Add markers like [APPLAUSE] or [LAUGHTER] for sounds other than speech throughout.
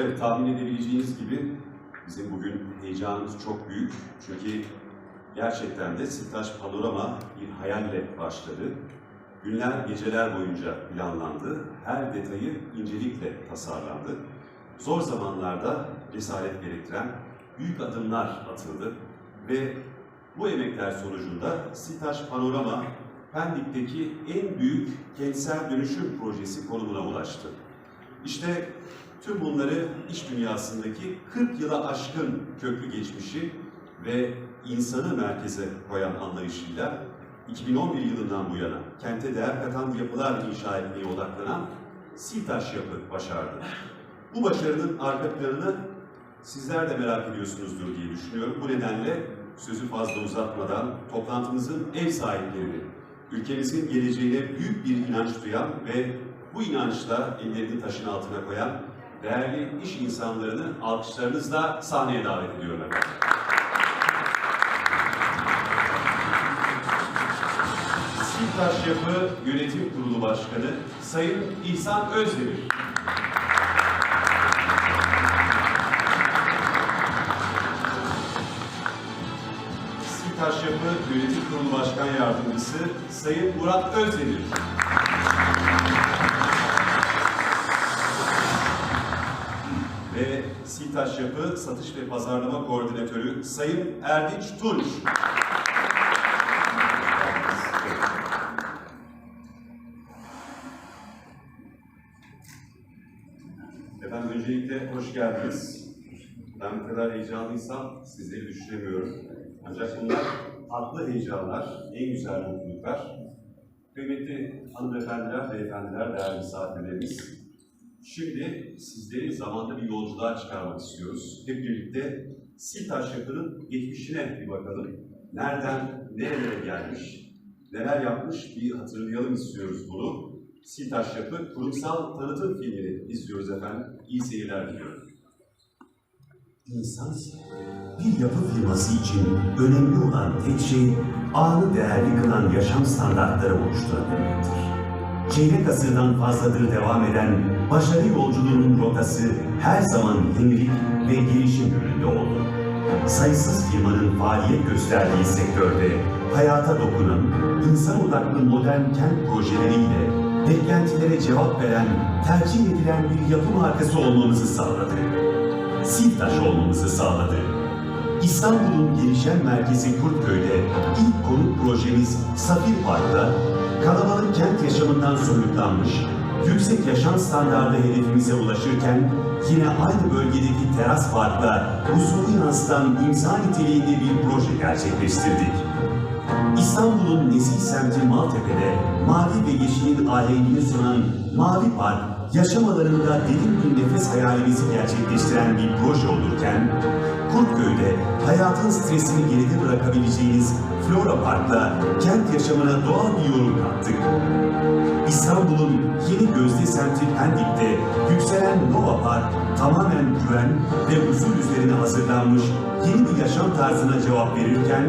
Evet, tahmin edebileceğiniz gibi bizim bugün heyecanımız çok büyük. Çünkü gerçekten de Sitaş Panorama bir hayalle başladı. Günler, geceler boyunca planlandı. Her detayı incelikle tasarlandı. Zor zamanlarda cesaret gerektiren büyük adımlar atıldı. Ve bu emekler sonucunda Sitaş Panorama Pendik'teki en büyük kentsel dönüşüm projesi konumuna ulaştı. İşte tüm bunları iş dünyasındaki 40 yıla aşkın köklü geçmişi ve insanı merkeze koyan anlayışıyla 2011 yılından bu yana kente değer katan yapılar inşa etmeye odaklanan Siltaş Yapı başardı. Bu başarının arka planını sizler de merak ediyorsunuzdur diye düşünüyorum. Bu nedenle sözü fazla uzatmadan toplantımızın ev sahiplerini, ülkemizin geleceğine büyük bir inanç duyan ve bu inançla ellerini taşın altına koyan değerli iş insanlarını alkışlarınızla sahneye davet ediyorum efendim. Siltaş Yapı Yönetim Kurulu Başkanı Sayın İhsan Özdemir. Siltaş Yapı Yönetim Kurulu Başkan Yardımcısı Sayın Murat Özdemir. Siltaş Yapı Satış ve Pazarlama Koordinatörü Sayın Erdinç Tunç. Efendim öncelikle hoş geldiniz. Ben bu kadar heyecanlıysam sizleri düşünemiyorum. Ancak bunlar farklı heyecanlar, en güzel mutluluklar. Kıymetli hanımefendiler, beyefendiler, değerli misafirlerimiz. Şimdi sizleri zamanda bir yolculuğa çıkarmak istiyoruz. Hep birlikte Siltaş Yapı'nın geçmişine bir bakalım. Nereden nerelere gelmiş, neler yapmış bir hatırlayalım istiyoruz bunu. Siltaş Yapı kurumsal tanıtım filmini izliyoruz efendim. İyi seyirler diliyorum. İnsan bir yapı firması için önemli olan tek şey anı değerli kılan yaşam standartları oluşturabilmektir. Çeyrek asırdan fazladır devam eden başarı yolculuğunun rotası her zaman yenilik ve gelişim yönünde oldu. Sayısız firmanın faaliyet gösterdiği sektörde hayata dokunan, insan odaklı modern kent projeleriyle beklentilere cevap veren, tercih edilen bir yapı markası olmamızı sağladı. Siltaş olmamızı sağladı. İstanbul'un gelişen merkezi Kurtköy'de ilk konut projemiz Safir Park'ta kalabalık kent yaşamından soyutlanmış, yüksek yaşam standardı hedefimize ulaşırken yine aynı bölgedeki teras parkla huzuru yansıtan imza niteliğinde bir proje gerçekleştirdik. İstanbul'un nezih semti Maltepe'de mavi ve yeşilin ahengini sunan Mavi Park, yaşam alanında derin bir nefes hayalimizi gerçekleştiren bir proje olurken, Kurtköy'de hayatın stresini geride bırakabileceğiniz Flora Park'la kent yaşamına doğal bir yorum kattık. İstanbul'un yeni gözde semti Pendik'te yükselen Nova Park tamamen güven ve huzur üzerine hazırlanmış yeni bir yaşam tarzına cevap verirken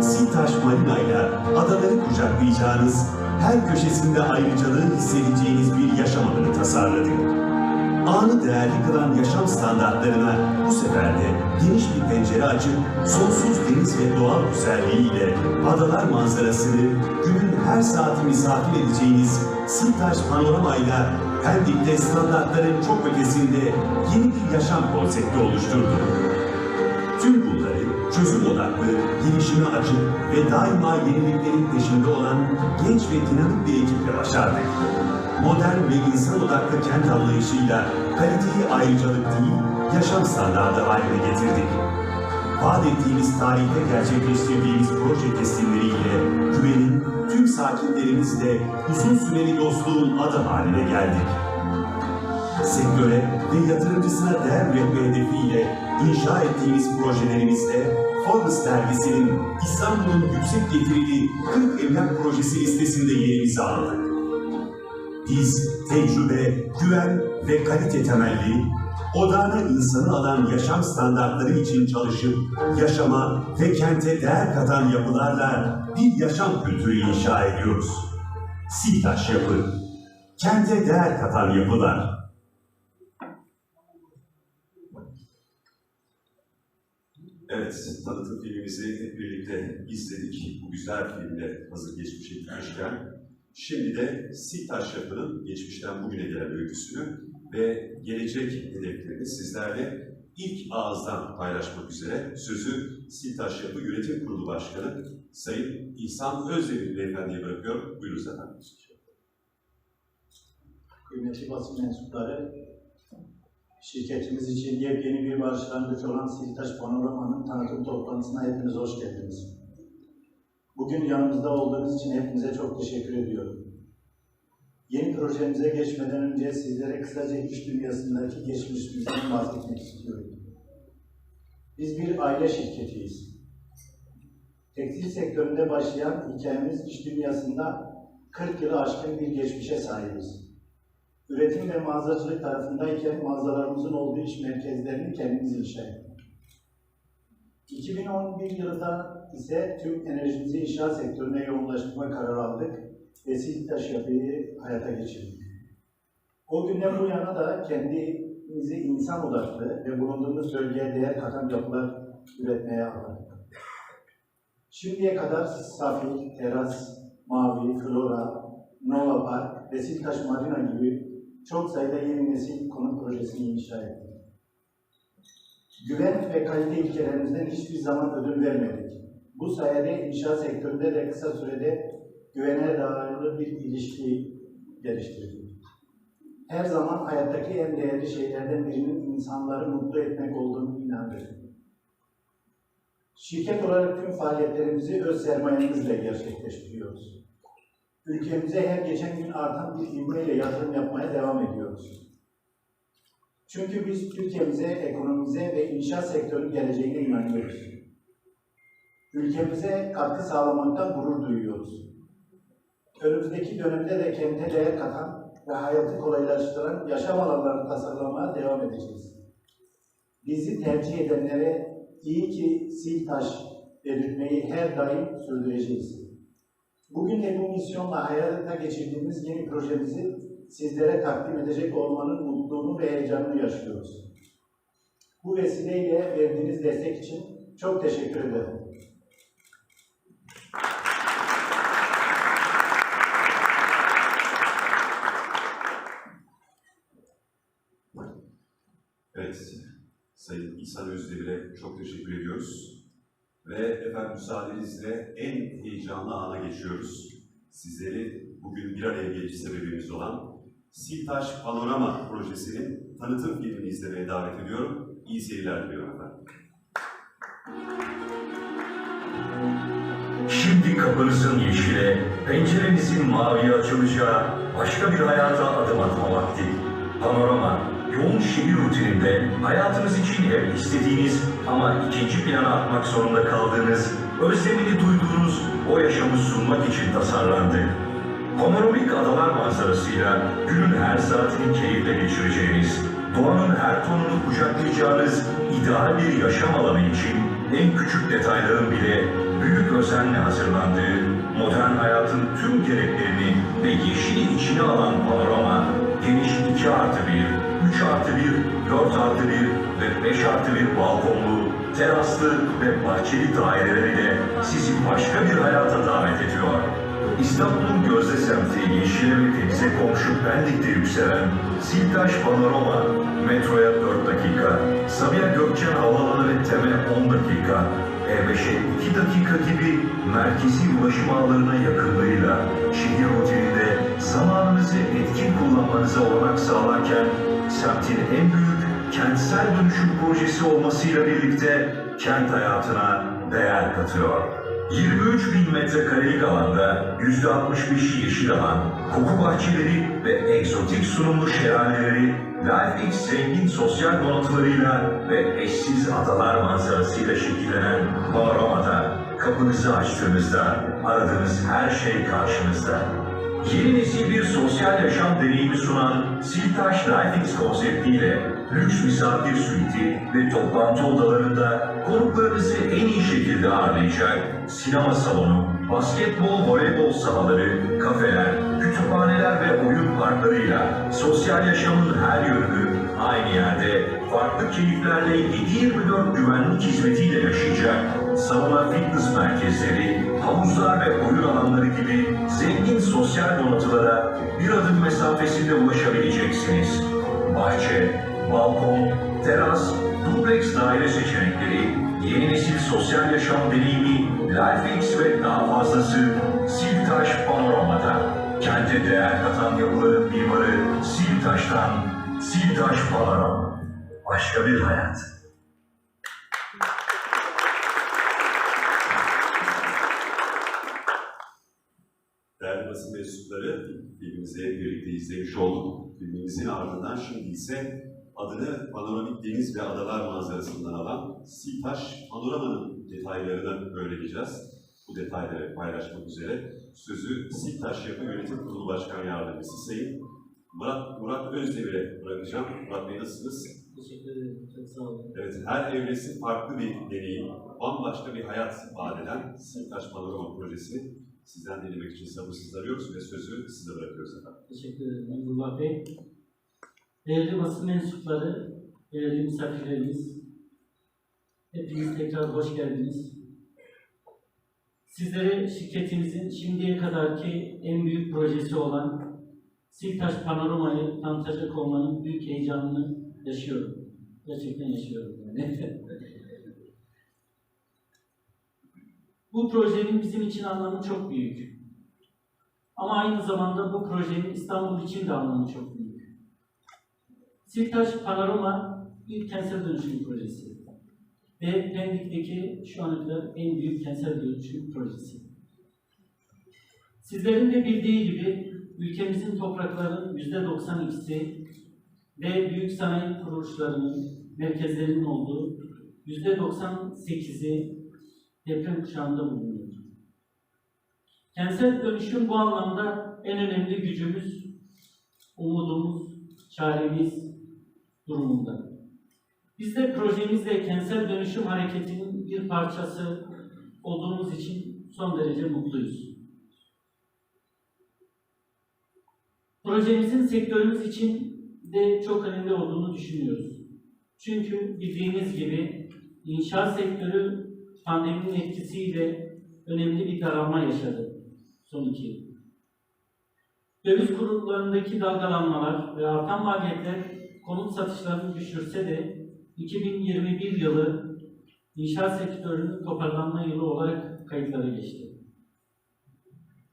Siltaş Marina ile adaları kucaklayacağınız her köşesinde ayrıcalığı hissedeceğiniz bir yaşam alanı tasarladık. Anı değerli kılan yaşam standartlarına bu sefer de geniş bir pencere açıp sonsuz deniz ve doğal güzelliğiyle adalar manzarasını günün her saati misafir edeceğiniz Siltaş panoramayla Pendik'te standartların çok ötesinde yeni bir yaşam konsepti oluşturdu. Tüm bunları çözüm odaklı, gelişime açık ve daima yeniliklerin peşinde olan genç ve dinamik bir ekiple başardık. Modern ve insan odaklı kent anlayışıyla kaliteyi ayrıcalık değil, yaşam standardı haline getirdik. Vaat ettiğimiz tarihte gerçekleştirdiğimiz proje teslimleriyle güvenin tüm sakinlerimizle uzun süreli dostluğun adı haline geldik sektöre ve yatırımcısına değer üretme hedefiyle inşa ettiğimiz projelerimizde Forbes dergisinin İstanbul'un yüksek getirili 40 emlak projesi listesinde yerimizi aldık. Biz tecrübe, güven ve kalite temelli, odağına insanı alan yaşam standartları için çalışıp yaşama ve kente değer katan yapılarla bir yaşam kültürü inşa ediyoruz. Siltaş Yapı, kente değer katan yapılar. Evet, tanıtım filmimizi hep birlikte izledik. Bu güzel filmle hazır geçmişe gitmişken, şimdi de Siltaş Yapı'nın geçmişten bugüne gelen öyküsünü ve gelecek hedeflerini sizlerle ilk ağızdan paylaşmak üzere sözü Siltaş Yapı Yönetim Kurulu Başkanı Sayın İhsan Özdemir Beyefendi'ye bırakıyorum. Buyurunuz efendim. Kıymetli basın mensupları, şirketimiz için yepyeni bir başlangıç olan Siltaş Panorama'nın tanıtım toplantısına hepiniz hoş geldiniz. Bugün yanımızda olduğunuz için hepinize çok teşekkür ediyorum. Yeni projemize geçmeden önce sizlere kısaca iş dünyasındaki geçmişimizden bahsetmek istiyorum. Biz bir aile şirketiyiz. Tekstil sektöründe başlayan hikayemiz iş dünyasında 40 yılı aşkın bir geçmişe sahibiz. Üretim ve mağazacılık tarafındayken mağazalarımızın olduğu iş merkezlerini kendimiz inşa ettik. 2011 yılında ise tüm enerjimizi inşaat sektörüne yoğunlaştırma kararı aldık ve Siltaş yapıyı hayata geçirdik. O günden bu yana da kendimizi insan odaklı ve bulunduğumuz bölgeye değer katan yapılar üretmeye adadık. Şimdiye kadar Safil, Teras, Mavi, Flora, Nova Park ve Siltaş Marina gibi çok sayıda yeni nesil konut projesini inşa ettik. Güven ve kalite ilkelerimizden hiçbir zaman ödün vermedik. Bu sayede inşaat sektöründe de kısa sürede güvene dayalı bir ilişki geliştirdik. Her zaman hayattaki en değerli şeylerden birinin insanları mutlu etmek olduğunu inanıyorum. Şirket olarak tüm faaliyetlerimizi öz sermayemizle gerçekleştiriyoruz. Ülkemize her geçen gün artan bir ivmeyle yatırım yapmaya devam ediyoruz. Çünkü biz Türkiye'mize, ekonomimize ve inşaat sektörünün geleceğine inanıyoruz. Ülkemize katkı sağlamaktan gurur duyuyoruz. Önümüzdeki dönemde de kente değer katan ve hayatı kolaylaştıran yaşam alanlarını tasarlamaya devam edeceğiz. Bizi tercih edenlere iyi ki Siltaş dedirtmeyi her daim sürdüreceğiz. Bugün de bu misyonla hayata geçirdiğimiz yeni projemizi sizlere takdim edecek olmanın mutluluğunu ve heyecanını yaşıyoruz. Bu vesileyle verdiğiniz destek için çok teşekkür ederim. Evet, Sayın İhsan Özdemir'e çok teşekkür ediyoruz. Ve efendim müsaadenizle en heyecanlı ana geçiyoruz. Sizleri bugün bir araya geliş sebebimiz olan Siltaş Panorama Projesi'nin tanıtım filmini izlemeye davet ediyorum. İyi seyirler diliyorum. Şimdi kapınızın yeşile, pencerenizin maviye açılacağı başka bir hayata adım atma vakti. Panorama, yoğun şehir rutininde hayatınız için hep istediğiniz ama ikinci plana atmak zorunda kaldığınız, özlemini duyduğunuz o yaşamı sunmak için tasarlandı. Panoramik adalar manzarasıyla günün her saatini keyifle geçireceğiniz, doğanın her tonunu kucaklayacağınız ideal bir yaşam alanı için en küçük detayların bile büyük özenle hazırlandığı, modern hayatın tüm gereklerini ve yeşili içine alan panorama, geniş 2 artı 1, 3 artı 1, 4 artı 1 ve 5 artı 1 balkonlu, teraslı ve bahçeli daireleriyle sizi başka bir hayata davet ediyor. İstanbul'un gözde semti yeşile ve denize komşu Pendik'te yükselen Siltaş Panorama, metroya 4 dakika, Sabiha Gökçen Havaalanı ve TEM'e 10 dakika, E5'e 2 dakika gibi merkezi ulaşım ağlarına yakınlığıyla şehir rutininde zamanınızı etkin kullanmanıza olanak sağlarken semtin en büyük kentsel dönüşüm projesi olmasıyla birlikte kent hayatına değer katıyor. 23 bin metrekarelik alanda %65'i yeşil alan, koku bahçeleri ve egzotik sunumlu şelaleleri, LifeX zengin sosyal donatılarıyla ve eşsiz adalar manzarasıyla şekillenen panoramada kapınızı açtığınızda aradığınız her şey karşınızda. Yeni nesil bir sosyal yaşam deneyimi sunan Siltaş LifeX konseptiyle lüks misafir suiti ve toplantı odalarında konuklarınızı en iyi şekilde ağırlayacak sinema salonu, basketbol, voleybol sahaları, kafeler, kütüphaneler ve oyun parklarıyla sosyal yaşamın her yönünü aynı yerde farklı keyiflerle 7-24 güvenlik hizmetiyle yaşayacak sauna fitness merkezleri, havuzlar ve oyun alanları gibi zengin sosyal donatılara bir adım mesafesinde ulaşabileceksiniz. Bahçe, balkon, teras, dubleks daire seçenekleri, yeni nesil sosyal yaşam deneyimi, LifeX ve daha fazlası Siltaş Panorama'da. Kente değer katan yapıların mimarı Siltaş'tan Siltaş Panorama. Başka bir hayat. Değerli basın mensupları, filmimizi birlikte izlemiş olduk. Filmimizin ardından şimdi ise adını panoramik deniz ve adalar manzarasından alan Siltaş Panorama'nın detaylarını öğreneceğiz. Bu detayları paylaşmak üzere sözü Siltaş Yapı Yönetim Kurulu Başkan Yardımcısı Sayın Murat, Murat Özdemir'e bırakacağım. Murat Bey nasılsınız? Teşekkür ederim. Çok sağ olun. Evet, her evresi farklı bir deneyim, bambaşka bir hayat vaat eden Siltaş Panorama projesini sizden dinlemek için sabırsızlanıyoruz ve sözü size bırakıyoruz efendim. Teşekkür ederim Emrullah Bey. Değerli basın mensupları, değerli misafirlerimiz, hepiniz tekrar hoş geldiniz. Sizlere şirketimizin şimdiye kadarki en büyük projesi olan Siltaş Panorama'yı tanıtacak olmanın büyük heyecanını yaşıyorum. Gerçekten yaşıyorum yani. [LAUGHS] Bu projenin bizim için anlamı çok büyük. Ama aynı zamanda bu projenin İstanbul için de anlamı çok büyük. Siltaş Panorama bir kentsel dönüşüm projesi. Ve Pendik'teki şu ana kadar en büyük kentsel dönüşüm projesi. Sizlerin de bildiği gibi ülkemizin topraklarının %92'si ve büyük sanayi kuruluşlarının, merkezlerinin olduğu %98'i deprem kuşağında bulunuyor. Kentsel dönüşüm bu anlamda en önemli gücümüz, umudumuz, çaremiz durumunda. Biz de projemizle kentsel dönüşüm hareketinin bir parçası olduğumuz için son derece mutluyuz. Projemizin sektörümüz için de çok önemli olduğunu düşünüyoruz. Çünkü bildiğiniz gibi inşaat sektörü pandeminin etkisiyle önemli bir daralma yaşadı son iki yıl. Döviz kurullarındaki dalgalanmalar ve artan maliyetler konut satışlarını düşürse de 2021 yılı inşaat sektörünün toparlanma yılı olarak kayıtlara geçti.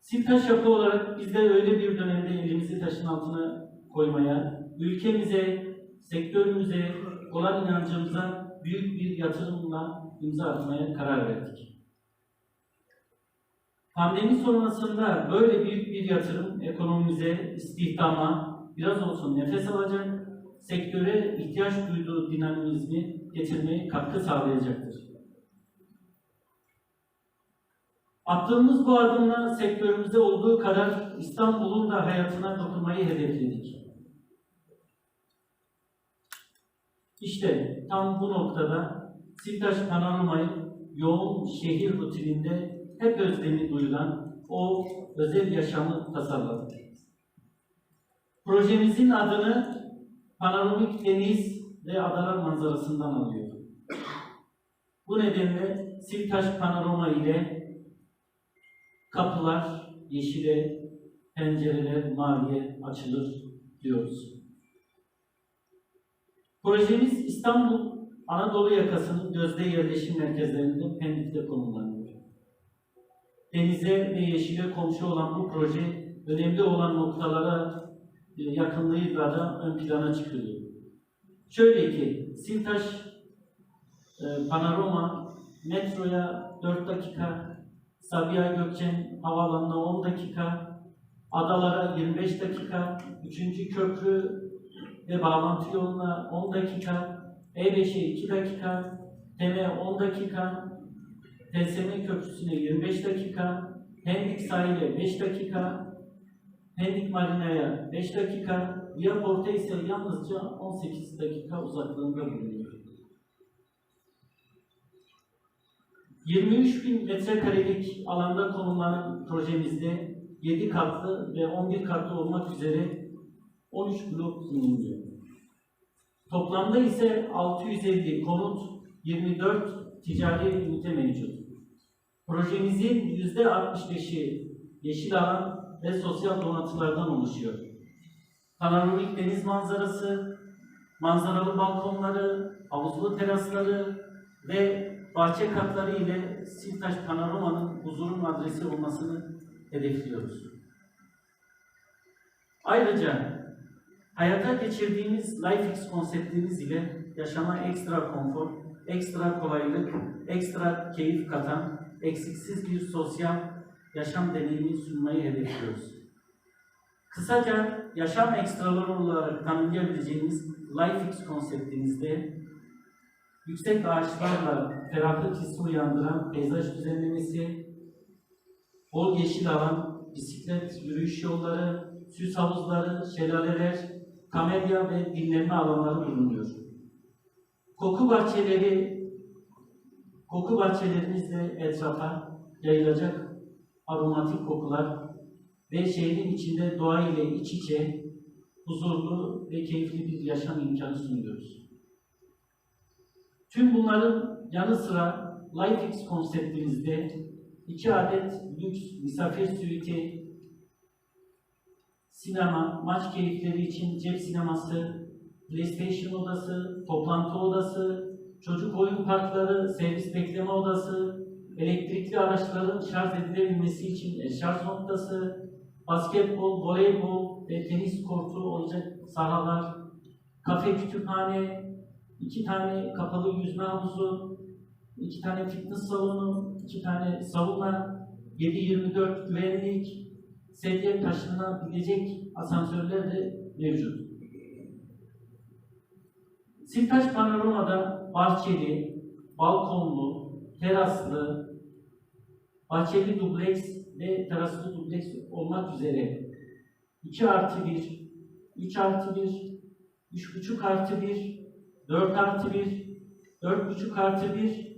Siltaş yapı olarak biz de öyle bir dönemde elimizi taşın altına koymaya, ülkemize, sektörümüze olan inancımıza büyük bir yatırımla imza atmaya karar verdik. Pandemi sonrasında böyle büyük bir yatırım ekonomimize, istihdama biraz olsun nefes alacak, sektöre ihtiyaç duyduğu dinamizmi getirmeye katkı sağlayacaktır. Attığımız bu adımla sektörümüzde olduğu kadar İstanbul'un da hayatına dokunmayı hedefledik. İşte tam bu noktada Siltaş Panorama'yı yoğun şehir rutininde hep özlemi duyulan o özel yaşamı tasarladık. Projemizin adını panoramik deniz ve adalar manzarasından alıyor. Bu nedenle Siltaş Panorama ile kapılar yeşile, pencereler maviye açılır diyoruz. Projemiz İstanbul Anadolu yakasının gözde yerleşim merkezlerinde Pendik'te konumlanıyor. Denize ve yeşile komşu olan bu proje önemli olan noktalara e, yakınlığıyla da ön plana çıkıyor. Şöyle ki Siltaş e, Panorama metroya 4 dakika, Sabiha Gökçen Havaalanı'na 10 dakika, adalara 25 dakika, 3. köprü ve bağlantı yoluna 10 dakika, E5'e 2 dakika, TEM'e 10 dakika, TSM Köprüsü'ne 25 dakika, Pendik sahile 5 dakika, Pendik Marina'ya 5 dakika, Viaport'a ise yalnızca 18 dakika uzaklığında bulunuyor. 23 bin metrekarelik alanda konumlanan projemizde 7 katlı ve 11 katlı olmak üzere 13 blok bulunuyor. Toplamda ise 650 konut, 24 ticari ünite mevcut. Projemizin %65'i yeşil alan ve sosyal donatılardan oluşuyor. Panoramik deniz manzarası, manzaralı balkonları, havuzlu terasları ve bahçe katları ile Siltaş Panorama'nın huzurun adresi olmasını hedefliyoruz. Ayrıca hayata geçirdiğimiz LifeX konseptimiz ile yaşama ekstra konfor, ekstra kolaylık, ekstra keyif katan, eksiksiz bir sosyal yaşam deneyimi sunmayı hedefliyoruz. Kısaca yaşam ekstraları olarak tanımlayabileceğimiz LifeX konseptimizde yüksek ağaçlarla ferahlık hissi uyandıran peyzaj düzenlemesi, bol yeşil alan, bisiklet, yürüyüş yolları, süs havuzları, şelaleler, kamelya ve dinlenme alanları bulunuyor. Koku bahçeleri, koku bahçelerimizle etrafa yayılacak aromatik kokular ve şehrin içinde doğa ile iç içe huzurlu ve keyifli bir yaşam imkanı sunuyoruz. Tüm bunların yanı sıra LifeX konseptimizde iki adet lüks misafir suiti, sinema, maç keyifleri için cep sineması, PlayStation odası, toplantı odası, çocuk oyun parkları, servis bekleme odası, elektrikli araçların şarj edilebilmesi için e, şarj noktası, basketbol, voleybol ve tenis kortu olacak sahalar, kafe kütüphane, iki tane kapalı yüzme havuzu, iki tane fitness salonu, iki tane sauna, 7-24 güvenlik, sedye taşınabilecek asansörler de mevcut. Siltaş Panorama'da bahçeli, balkonlu, teraslı, bahçeli dubleks ve teraslı dubleks olmak üzere 2 artı 1, 3 artı 1, 3,5 artı 1, 4 artı 1, 4,5 artı 1,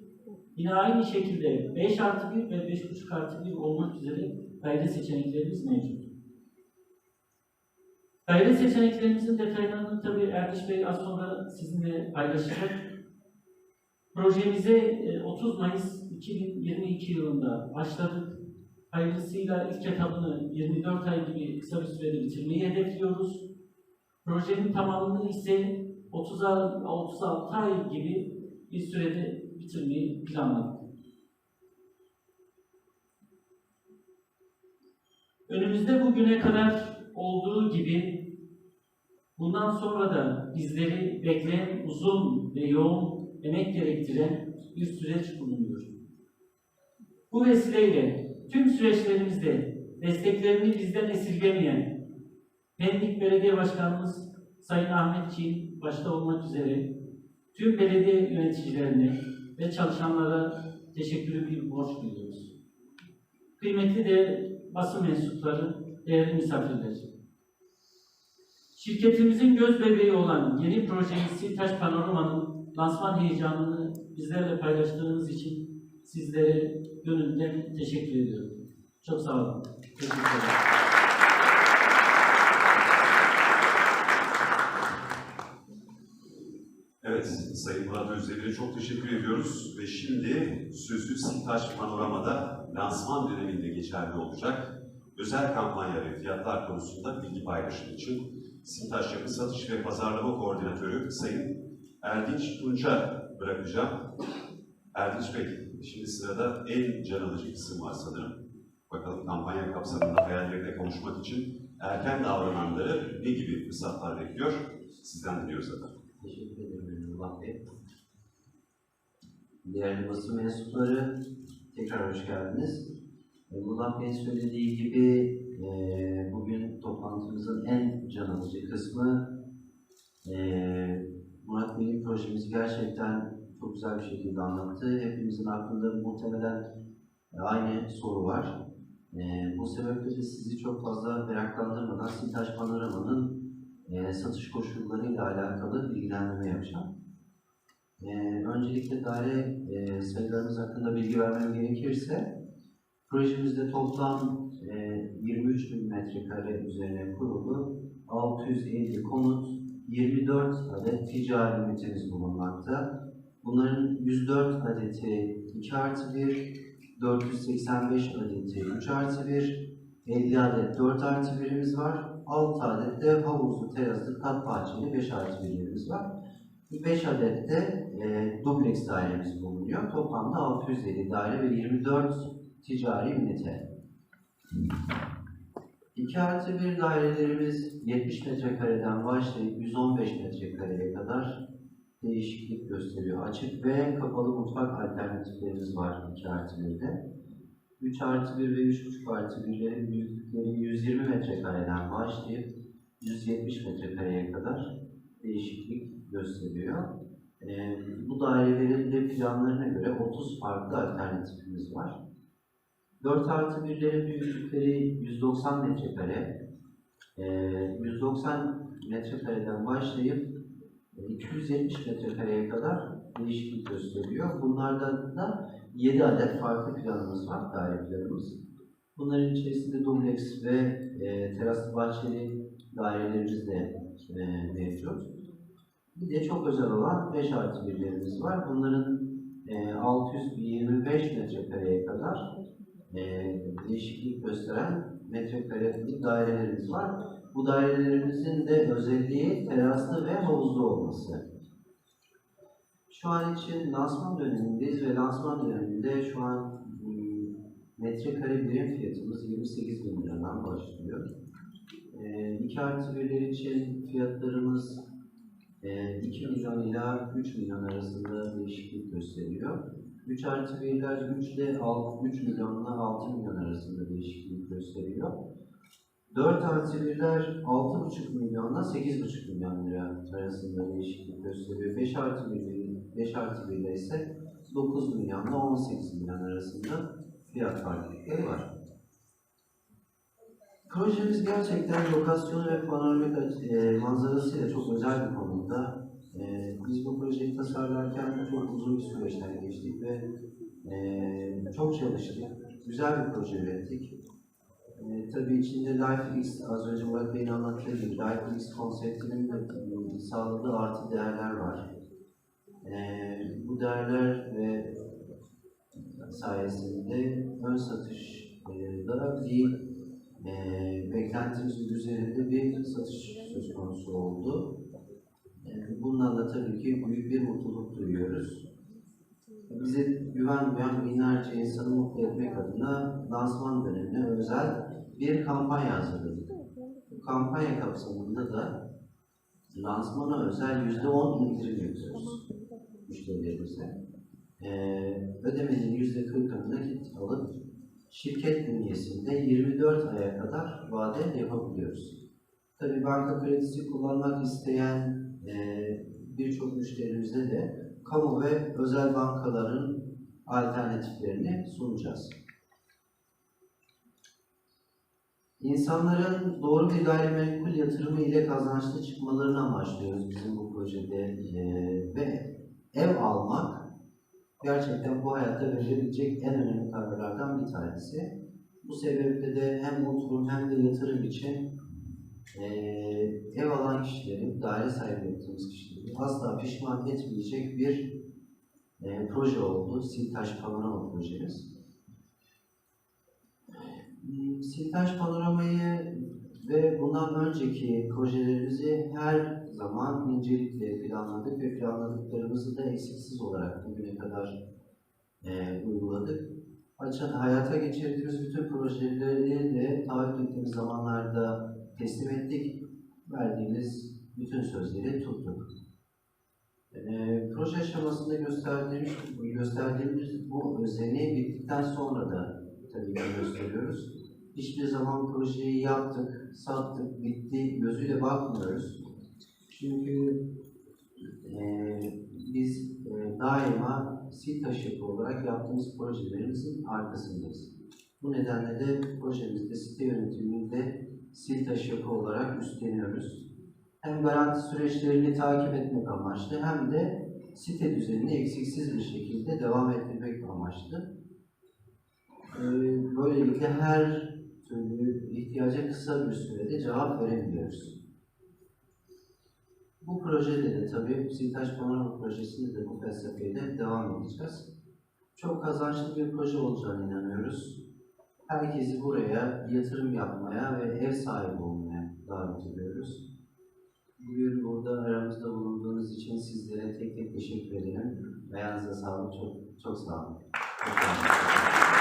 yine aynı şekilde 5 artı 1 ve 5,5 artı 1 olmak üzere daire seçeneklerimiz mevcut. Daire seçeneklerimizin detaylarını tabii Erdiş Bey az sonra sizinle paylaşacak. Projemize e, 30 Mayıs 2022 yılında başladık. Hayırlısıyla ilk etabını 24 ay gibi kısa bir sürede bitirmeyi hedefliyoruz. Projenin tamamını ise 30 ay, 36 ay gibi bir sürede bitirmeyi planladık. Önümüzde bugüne kadar olduğu gibi bundan sonra da bizleri bekleyen uzun ve yoğun emek gerektiren bir süreç bulunuyor. Bu vesileyle tüm süreçlerimizde desteklerini bizden esirgemeyen Pendik Belediye Başkanımız Sayın Ahmet Çiğ başta olmak üzere tüm belediye yöneticilerine ve çalışanlara teşekkürü bir borç duyuyoruz. Kıymetli de basın mensupları, değerli misafirler. Şirketimizin göz bebeği olan yeni projemiz Siltaş Panorama'nın lansman heyecanını bizlerle paylaştığınız için sizlere gönülden teşekkür ediyorum. Çok sağ olun. Teşekkür ederim. Evet, Sayın Murat Özdemir'e çok teşekkür ediyoruz ve şimdi sözü Sintaş Panorama'da lansman döneminde geçerli olacak. Özel kampanya ve fiyatlar konusunda bilgi paylaşımı için Sintaş Yapı Satış ve Pazarlama Koordinatörü Sayın Erdinç Tunç'a bırakacağım. Erdinç Bey, şimdi sırada en can alıcı kısım var sanırım. Bakalım kampanya kapsamında hayallerine konuşmak için erken davrananları ne gibi fırsatlar bekliyor? Sizden diliyoruz efendim. Teşekkür ederim Nurullah Bey. Değerli basın mensupları, tekrar hoş geldiniz. E, Nurullah Bey'in söylediği gibi e, bugün toplantımızın en can alıcı kısmı e, Murat Bey'in projemizi gerçekten çok güzel bir şekilde anlattı. Hepimizin aklında muhtemelen e, aynı soru var. E, bu sebeple de sizi çok fazla meraklandırmadan Sintaş Panorama'nın e, satış koşullarıyla alakalı bilgilendirme yapacağım. E, öncelikle daire e, sayılarımız hakkında bilgi vermem gerekirse, projemizde toplam e, 23 bin metrekare üzerine kurulu 650 konut, 24 adet ticari ünitemiz bulunmakta. Bunların 104 adeti 2 artı 1, 485 adeti 3 artı 1, 50 adet 4 artı 1'imiz var. 6 adet de havuzlu, teraslı, kat bahçeli 5 artı 1'lerimiz var. 5 adet de e, dubleks dairemiz bulunuyor. Toplamda 650 daire ve 24 ticari ünite. 2 artı 1 dairelerimiz 70 metrekareden başlayıp 115 metrekareye kadar değişiklik gösteriyor. Açık ve kapalı mutfak alternatiflerimiz var 2 artı 1'de. 3 artı 1 ve 3,5 artı 1'lerin büyüklükleri 120 metrekareden başlayıp 170 metrekareye kadar değişiklik gösteriyor. Ee, bu dairelerin de planlarına göre 30 farklı alternatifimiz var. 4 artı 1'lerin büyüklükleri 190 metrekare. Ee, 190 metrekareden başlayıp e, 270 metrekareye kadar değişiklik gösteriyor. Bunlardan da 7 adet farklı planımız var, daire planımız. Bunların içerisinde dubleks ve e, teraslı bahçeli dairelerimiz de e, mevcut. Bir de çok özel olan 5 artı 1'lerimiz var. Bunların e, 625 metrekareye kadar e, değişiklik gösteren metrekarelik dairelerimiz var. Bu dairelerimizin de özelliği teraslı ve havuzlu olması. Şu an için lansman dönemindeyiz ve lansman döneminde şu an hmm, metrekare birim fiyatımız 28 bin liradan başlıyor. E, 2 artı 1'ler için fiyatlarımız e, 2 milyon ila 3 milyon arasında değişiklik gösteriyor. 3 artı 1'ler 3 ile 6, 3 milyonla 6 milyon arasında değişiklik gösteriyor. 4 artı 1'ler 6,5 milyonla 8,5 milyon lira arasında değişiklik gösteriyor. 5 artı 1'ler 5 artı 1'ler ise 9 milyonla 18 milyon arasında fiyat farklılıkları var. Projemiz gerçekten lokasyonu ve panoramik e, manzarasıyla çok özel bir konumda. E, biz bu projeyi tasarlarken çok uzun bir süreçten geçtik ve e, çok çalıştık. Güzel bir proje ürettik. E, tabii içinde LifeX, az önce Murat Bey'in anlattığı gibi LifeX konseptinin de e, sağladığı artı değerler var. E, bu değerler ve sayesinde ön satışda bir e, beklentimizin üzerinde bir satış söz konusu oldu. E, bundan da tabii ki büyük bir mutluluk duyuyoruz. Bize güven duyan binlerce insanı mutlu etmek adına lansman dönemine özel bir kampanya hazırladık. Bu kampanya kapsamında da lansmana özel %10 indirim yapıyoruz müşterilerimize. E, ödemenin %40'ını nakit alıp şirket bünyesinde 24 aya kadar vade yapabiliyoruz. Tabii banka kredisi kullanmak isteyen birçok müşterimize de kamu ve özel bankaların alternatiflerini sunacağız. İnsanların doğru bir gayrimenkul yatırımı ile kazançlı çıkmalarını amaçlıyoruz bizim bu projede E, ve ev almak gerçekten bu hayatta verilebilecek en önemli kararlardan bir tanesi. Bu sebeple de hem oturum hem de yatırım için eee, ev alan kişilerin, daire sahibi yaptığımız kişilerin asla pişman etmeyecek bir eee, proje oldu. Siltaş Panorama projemiz. Hmm, Siltaş Panorama'yı ve bundan önceki projelerimizi her zaman incelikle planladık ve planladıklarımızı da eksiksiz olarak bugüne kadar eee, uyguladık. Açan, hayata geçirdiğimiz bütün projeleri de taahhüt ettiğimiz zamanlarda teslim ettik. Verdiğimiz bütün sözleri tuttuk. Eee, proje aşamasında gösterdiğimiz, gösterdiğimiz bu özeni bittikten sonra da tabii ki gösteriyoruz. Hiçbir zaman projeyi yaptık, sattık, bitti gözüyle bakmıyoruz. Çünkü eee, biz eee, daima SİTAŞ yapı olarak yaptığımız projelerimizin arkasındayız. Bu nedenle de projemizde site yönetimini de SİTAŞ yapı olarak üstleniyoruz. Hem garanti süreçlerini takip etmek amaçlı hem de site düzenini eksiksiz bir şekilde devam ettirmek amaçlı. Ee, Böylelikle her türlü ihtiyaca kısa bir sürede cevap verebiliyoruz. Bu projede de tabii Sintaş Panorama Projesi'nde de bu felsefeyle devam edeceğiz. Çok kazançlı bir proje olacağına inanıyoruz. Herkesi buraya yatırım yapmaya ve ev sahibi olmaya davet ediyoruz. Bugün burada aramızda bulunduğunuz için sizlere tek tek teşekkür ederim. Ayağınıza sağlık. Çok, çok sağ olun. Çok sağ olun.